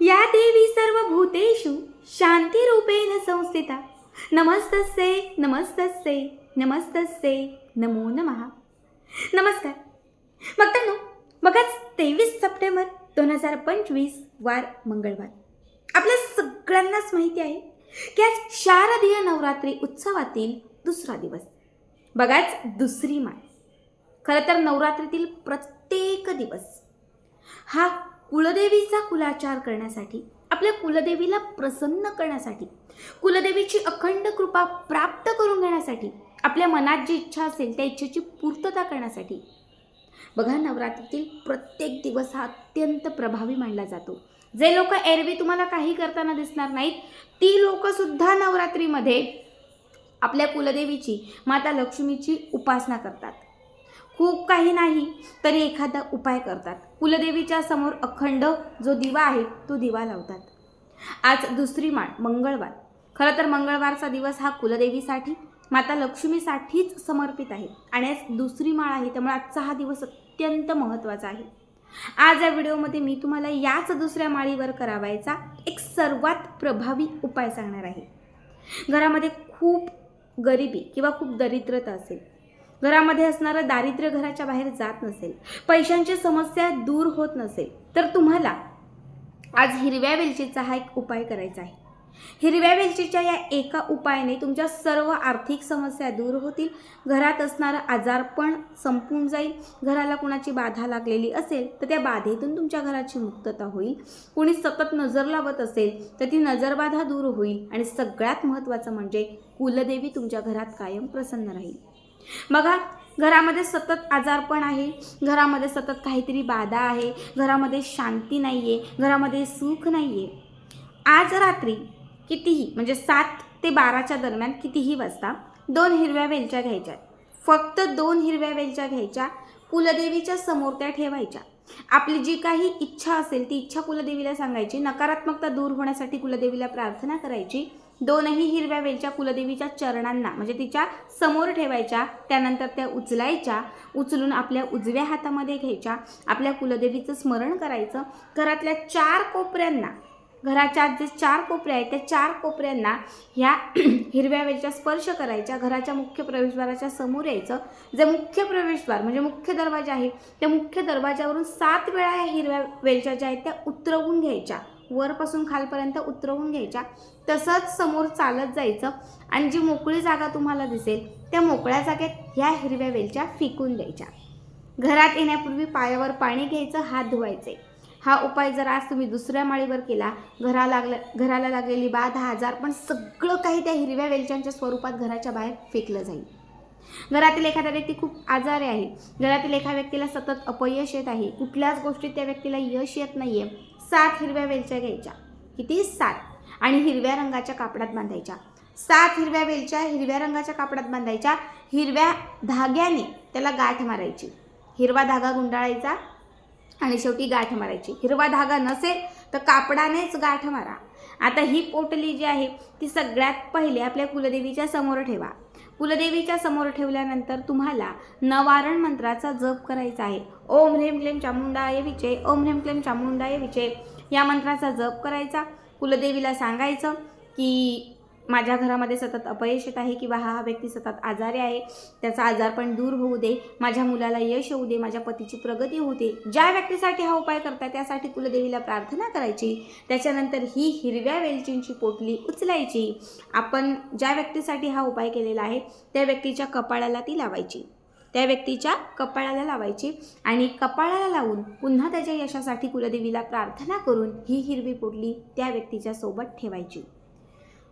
या देवी सर्व भूतेषु शांतिरूपेण संस्थिता। नमस्तस्ये नमस्तस्ये नमस्तस्ये नमो नमः। नमस्कार। बघतानो बघाच तेवीस सप्टेंबर दोन हजार पंचवीस वार मंगळवार. आपल्या सगळ्यांनाच माहिती आहे की आज शारदीय नवरात्री उत्सवातील दुसरा दिवस. बघाच दुसरी माळ. खरं तर नवरात्रीतील प्रत्येक दिवस हा कुलदेवीचा कुलाचार करण्यासाठी आपल्या कुलदेवीला प्रसन्न करण्यासाठी कुलदेवीची अखंड कृपा प्राप्त करून घेण्यासाठी आपल्या मनात जी इच्छा असेल त्या इच्छेची पूर्तता करण्यासाठी. बघा नवरात्रीतील प्रत्येक दिवस हा अत्यंत प्रभावी मानला जातो. जे लोक एरवी तुम्हाला काही करताना दिसणार नाहीत ती लोकसुद्धा नवरात्रीमध्ये आपल्या कुलदेवीची माता लक्ष्मीची उपासना करतात. खूप काही नाही तरी एखादा उपाय करतात. कुलदेवीच्या समोर अखंड जो दिवा आहे तो दिवा लावतात. आज दुसरी माळ मंगळवार. खरं तर मंगळवारचा दिवस हा कुलदेवीसाठी माता लक्ष्मीसाठीच समर्पित आहे. आणि आज दुसरी माळ आहे त्यामुळे आजचा हा दिवस अत्यंत महत्त्वाचा आहे. आज या व्हिडिओमध्ये मी तुम्हाला याच दुसऱ्या माळीवर करावायचा एक सर्वात प्रभावी उपाय सांगणार आहे. घरामध्ये खूप गरिबी किंवा खूप दरिद्रता असेल घरामध्ये असणारं दारिद्र्य घराच्या बाहेर जात नसेल पैशांची समस्या दूर होत नसेल तर तुम्हाला आज हिरव्या वेलचीचा हा एक उपाय करायचा आहे. हिरव्या वेलचीच्या या एका उपायाने तुमच्या सर्व आर्थिक समस्या दूर होतील घरात असणारं आजारपण संपून जाईल घराला कुणाची बाधा लागलेली असेल तर त्या बाधेतून तुमच्या घराची मुक्तता होईल. कुणी सतत नजर लावत असेल तर ती नजरबाधा दूर होईल. आणि सगळ्यात महत्त्वाचं म्हणजे कुलदेवी तुमच्या घरात कायम प्रसन्न राहील. बघा घरामध्ये सतत आजारपण आहे. घरामध्ये सतत काहीतरी बाधा आहे. घरामध्ये शांती नाही आहे घरामध्ये सुख नाही आहे आज रात्री कितीही म्हणजे सात ते बाराच्या दरम्यान कितीही वाजता दोन हिरव्या वेलच्या घ्यायच्या. फक्त दोन हिरव्या वेलच्या घ्यायच्या कुलदेवीच्या समोर त्या ठेवायच्या. आपली जी काही इच्छा असेल ती इच्छा कुलदेवीला सांगायची. नकारात्मकता दूर होण्यासाठी कुलदेवीला प्रार्थना करायची. दोनही हिरव्या वेलच्या कुलदेवीच्या चरणांना म्हणजे तिच्या समोर ठेवायच्या त्यानंतर त्या उचलायच्या उचलून आपल्या उजव्या हातामध्ये घ्यायच्या आपल्या कुलदेवीचं स्मरण करायचं. घरातल्या चार कोपऱ्यांना घराच्या जे चार कोपऱ्या आहेत त्या चार कोपऱ्यांना ह्या हिरव्या वेलच्या स्पर्श करायच्या. घराच्या मुख्य प्रवेशद्वाराच्या समोर यायचं. जे मुख्य प्रवेशद्वार म्हणजे मुख्य दरवाजा आहे त्या मुख्य दरवाजावरून सात वेळा ह्या हिरव्या वेलच्या ज्या आहेत त्या उतरवून घ्यायच्या. वरपासून खालपर्यंत उतरवून घ्यायच्या. तसंच समोर चालत जायचं. आणि जी मोकळी जागा तुम्हाला दिसेल त्या मोकळ्या जागेत ह्या हिरव्या वेलच्या फेकून द्यायच्या. घरात येण्यापूर्वी पायावर पाणी घ्यायचं हात धुवायचे. हा उपाय जर आज तुम्ही दुसऱ्या माळीवर केला घरा लागलं घराला लागलेली बाधा आजार पण सगळं काही त्या हिरव्या वेलच्यांच्या स्वरूपात घराच्या बाहेर फेकलं जाईल. घरातील एखादा व्यक्ती खूप आजारी आहे. घरातील एका व्यक्तीला सतत अपयश येत आहे. कुठल्याच गोष्टीत त्या व्यक्तीला यश येत नाही आहे सात हिरव्या वेलच्या घ्यायच्या. किती? सात. आणि हिरव्या रंगाच्या कापडात बांधायच्या. सात हिरव्या वेलच्या हिरव्या रंगाच्या कापडात बांधायच्या. हिरव्या धाग्याने त्याला गाठ मारायची. हिरवा धागा गुंडाळायचा आणि शेवटी गाठ मारायची. हिरवा धागा नसेल तर कापडानेच गाठ मारा. आता ही पोटली जी आहे ती सगळ्यात पहिले आपल्या कुलदेवीच्या समोर ठेवा. कुलदेवीच्या समोर ठेवल्यानंतर तुम्हाला नवारण मंत्राचा जप करायचा आहे. ओम ह्रेम क्लेम चामुंडाय विचे ओम ह्रेम क्लेम चामुंडाय विचे. या मंत्राचा जप करायचा. कुलदेवीला सांगायचं की माझ्या घरामध्ये सतत अपयश येत आहे किंवा हा हा व्यक्ती सतत आजारी आहे त्याचा आजारपण दूर होऊ दे माझ्या मुलाला यश होऊ दे माझ्या पतीची प्रगती होऊ दे ज्या व्यक्तीसाठी हा उपाय करताय त्यासाठी कुलदेवीला प्रार्थना करायची. त्याच्यानंतर ही हिरव्या वेलचींची पोटली उचलायची. आपण ज्या व्यक्तीसाठी हा उपाय केलेला आहे त्या व्यक्तीच्या कपाळाला ती लावायची. त्या व्यक्तीच्या कपाळाला लावायची आणि कपाळाला लावून पुन्हा त्याच्या यशासाठी कुलदेवीला प्रार्थना करून ही हिरवी पोटली त्या व्यक्तीच्या सोबत ठेवायची.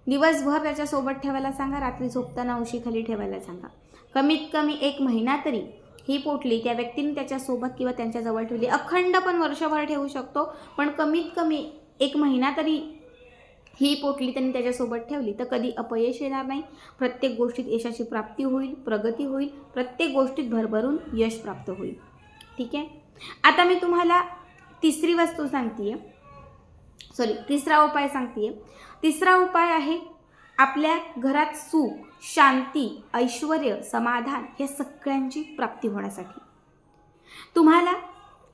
दिवसभर त्याच्यासोबत ठेवायला सांगा रात्री झोपताना उशीखाली ठेवायला सांगा. कमीत कमी एक महिना तरी ही पोटली त्या व्यक्तीने त्याच्यासोबत किंवा त्यांच्याजवळ ठेवली. अखंड पण वर्षभर ठेवू शकतो पण कमीत कमी एक महिना तरी ही पोटली त्यांनी त्याच्यासोबत ठेवली तर कधी अपयश येणार नाही. प्रत्येक गोष्टीत यशाची प्राप्ती होईल प्रगती होईल प्रत्येक गोष्टीत भरभरून यश प्राप्त होईल. ठीक आहे? आता मी तुम्हाला तिसरी वस्तू सांगते सॉरी तिसरा उपाय सांगते तिसरा उपाय आहे आपल्या घरात सुख शांती ऐश्वर समाधान हे सगळ्यांची प्राप्ती होण्यासाठी. तुम्हाला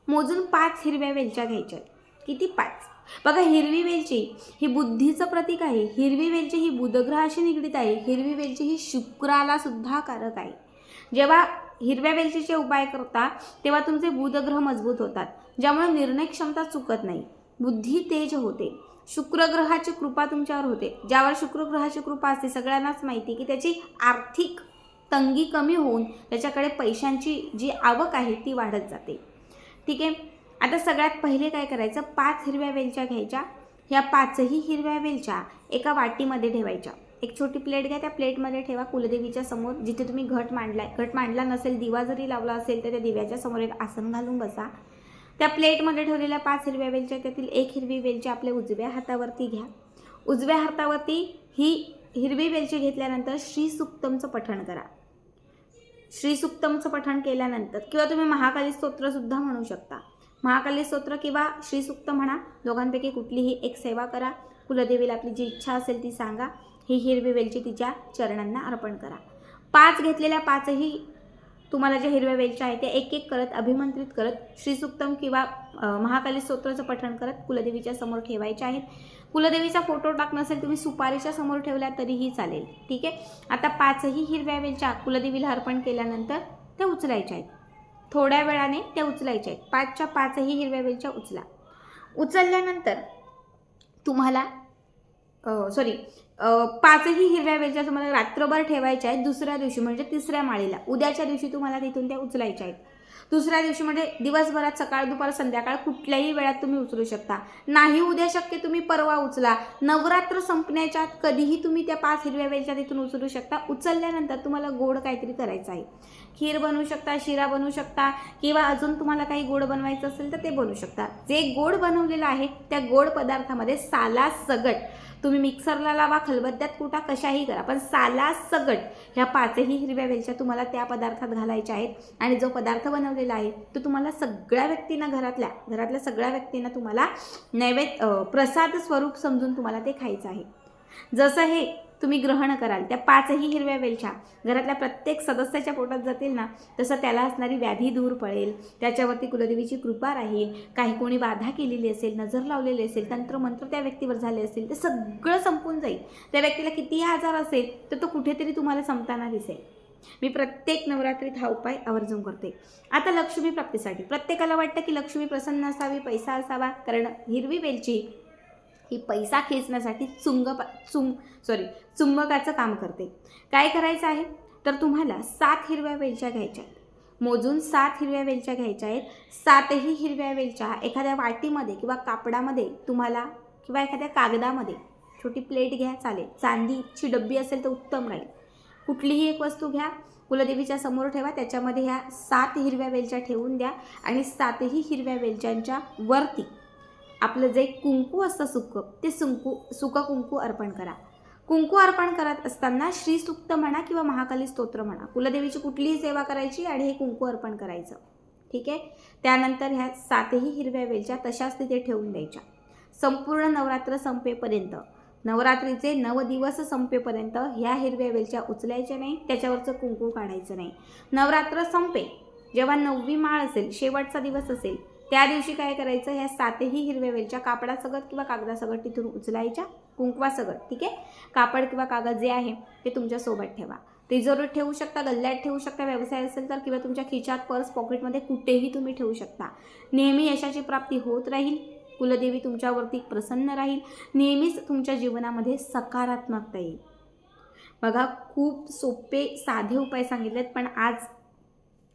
मोजून पाच हिरव्या वेलच्या घ्यायच्या आहेत. किती? पाच. बघा हिरवी वेलची ही बुद्धीचं प्रतीक आहे. हिरवी वेलची ही बुधग्रहाशी निगडीत आहे. हिरवी वेलची ही शुक्राला सुद्धा कारक आहे. जेव्हा हिरव्या वेलचीचे उपाय करता तेव्हा तुमचे बुधग्रह मजबूत होतात. ज्यामुळे निर्णय क्षमता चुकत नाही. बुद्धी तेज होते. शुक्रग्रहाची कृपा तुमच्यावर होते. ज्यावर शुक्रग्रहाची कृपा असते सगळ्यांनाच माहिती की त्याची आर्थिक तंगी कमी होऊन त्याच्याकडे पैशांची जी आवक आहे ती वाढत जाते. ठीक आहे? आता सगळ्यात पहिले काय करायचं? पाच हिरव्या वेलच्या घ्यायच्या. ह्या पाचही हिरव्या वेलच्या एका वाटीमध्ये ठेवायच्या. एक छोटी प्लेट घ्या त्या प्लेटमध्ये ठेवा कुलदेवीच्या समोर. जिथे तुम्ही घट मांडला घट मांडला नसेल दिवा जरी लावला असेल तर त्या दिव्याच्या समोर एक आसन घालून बसा. त्या प्लेटमध्ये ठेवलेल्या पाच हिरव्या वेलच्या त्यातील एक हिरवी वेलची आपल्या उजव्या हातावरती घ्या. उजव्या हातावरती ही हिरवी वेलची घेतल्यानंतर श्री सुक्तमचं पठण करा. श्री सुक्तमचं पठण केल्यानंतर किंवा तुम्ही महाकाली स्तोत्रसुद्धा म्हणू शकता. महाकाली स्तोत्र किंवा श्री सुक्त म्हणा दोघांपैकी कुठलीही एक सेवा करा. कुलदेवीला आपली जी इच्छा असेल ती सांगा. ही हिरवी वेलची तिच्या चरणांना अर्पण करा. पाच घेतलेल्या पाचही तुम्हाला ज्या हिरव्या वेलच्या आहेत त्या एक एक करत अभिमंत्रित करत श्रीसुक्तम किंवा महाकाली स्तोत्राचं पठण करत कुलदेवीच्या समोर ठेवायच्या आहेत. कुलदेवीचा फोटो टाक नसेल तुम्ही सुपारीच्या समोर ठेवल्या तरीही चालेल. ठीक आहे? आता पाचही हिरव्या वेलच्या कुलदेवीला अर्पण केल्यानंतर त्या उचलायच्या आहेत. थोड्या वेळाने त्या उचलायच्या आहेत. पाचच्या पाचही हिरव्या वेलच्या उचला. उचलल्यानंतर तुम्हाला सॉरी पाचही हिरव्या वेलच्या तुम्हाला रात्रभर ठेवायच्या आहेत. दुसऱ्या दिवशी म्हणजे तिसऱ्या माळीला. उद्याच्या दिवशी तुम्हाला तिथून त्या उचलायच्या आहेत. दुसऱ्या दिवशी म्हणजे दिवसभरात सकाळ दुपार संध्याकाळ कुठल्याही वेळात तुम्ही उचलू शकता. नाही उद्या शक्य तुम्ही परवा उचला. नवरात्र संपण्याच्या आत कधीही तुम्ही त्या पाच हिरव्या वेलच्या तिथून उचलू शकता. उचलल्यानंतर तुम्हाला गोड काहीतरी करायचं आहे. खीर बनवू शकता शिरा बनवू शकता किंवा अजून तुम्हाला काही गोड बनवायचं असेल तर ते बनवू शकता. जे गोड बनवलेलं आहे त्या गोड पदार्थामध्ये साला सगट. तुम्ही मिक्सरला लावा खलबत्त्यात कुटा कशाही करा. पण साला सगट ह्या पाचही हिरव्या वेलच्या तुम्हाला त्या पदार्थात घालायच्या आहेत. आणि जो पदार्थ बनवलेला आहे तो तुम्हाला सगळ्या व्यक्तींना घरातल्या घरातल्या सगळ्या व्यक्तींना तुम्हाला नैवेद्य प्रसाद स्वरूप समजून तुम्हाला ते खायचं आहे. जसं हे तुम्ही ग्रहण कराल. त्या पाचही हिरव्या वेलच्या. घरातल्या प्रत्येक सदस्याच्या पोटात जातील ना तसं त्याला असणारी व्याधी दूर पडेल. त्याच्यावरती कुलदेवीची कृपा राहील. काही कोणी बाधा केलेली असेल नजर लावलेली असेल तंत्रमंत्र त्या व्यक्तीवर झाले असेल ते सगळं संपून जाईल. त्या व्यक्तीला कितीही आजार असेल तर तो कुठेतरी तुम्हाला संपताना दिसेल. मी प्रत्येक नवरात्रीत हा उपाय आवर्जून करते. आता लक्ष्मी प्राप्तीसाठी. प्रत्येकाला वाटतं की लक्ष्मी प्रसन्न असावी पैसा असावा कारण हिरवी वेलची ही पैसा खेचण्यासाठी चुंग चुंग सॉरी चुंबकाचं काम करते. काय करायचं आहे? तर तुम्हाला सात हिरव्या वेलच्या घ्यायच्या आहेत. मोजून सात हिरव्या वेलच्या घ्यायच्या आहेत. सातही हिरव्या वेलच्या एखाद्या वाटीमध्ये किंवा कापडामध्ये तुम्हाला किंवा एखाद्या कागदामध्ये. छोटी प्लेट घ्या चालेल. चांदीची डब्बी असेल तर उत्तम राहील. कुठलीही एक वस्तू घ्या. कुलदेवीच्या समोर ठेवा. त्याच्यामध्ये ह्या सात हिरव्या वेलच्या ठेवून द्या आणि सातही हिरव्या वेलच्यांच्या वरती आपलं जे कुंकू असतं सुक ते सुंकू सुकं कुंकू अर्पण करा. कुंकू अर्पण करत असताना श्रीसुक्त म्हणा किंवा महाकाली स्तोत्र म्हणा कुलदेवीची कुठलीही सेवा करायची आणि हे कुंकू अर्पण करायचं. ठीक आहे? त्यानंतर ह्या सातही हिरव्या वेलच्या तशाच तिथे ठेवून द्यायच्या. संपूर्ण नवरात्र संपेपर्यंत नवरात्रीचे नव दिवस संपेपर्यंत ह्या हिरव्या वेलच्या उचलायच्या नाही त्याच्यावरचं कुंकू काढायचं नाही. नवरात्र संपे. जेव्हा नववी माळ असेल शेवटचा दिवस असेल त्या दिवशी काय करायचं? ह्या सातही हिरव्या वेलच्या कापडासगट किंवा कागदासगट तिथून उचलायच्या. कुंकवासगट ठीक आहे? कापड किंवा कागद जे आहे ते तुमच्यासोबत ठेवा. तिजोरीत ठेवू शकता गल्ल्यात ठेवू शकता व्यवसाय असेल तर किंवा तुमच्या खिशात पर्स पॉकेटमध्ये कुठेही तुम्ही ठेवू शकता. नेहमी यशाची प्राप्ती होत राहील. कुलदेवी तुमच्यावरती प्रसन्न राहील. नेहमीच तुमच्या जीवनामध्ये सकारात्मकता येईल. बघा खूप सोपे साधे उपाय सांगितलेत पण आज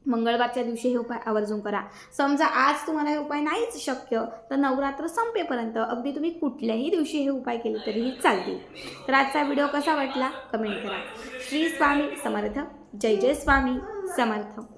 मंगळवारच्या दिवशी हे उपाय आवर्जून करा. समजा आज तुम्हाला हे उपाय नाहीच शक्य तर नवरात्र संपेपर्यंत अगदी तुम्ही कुठल्याही दिवशी हे उपाय केले तरीही चालतील. तर आजचा व्हिडिओ कसा वाटला? कमेंट करा. श्री स्वामी समर्थ. जय जय स्वामी समर्थ.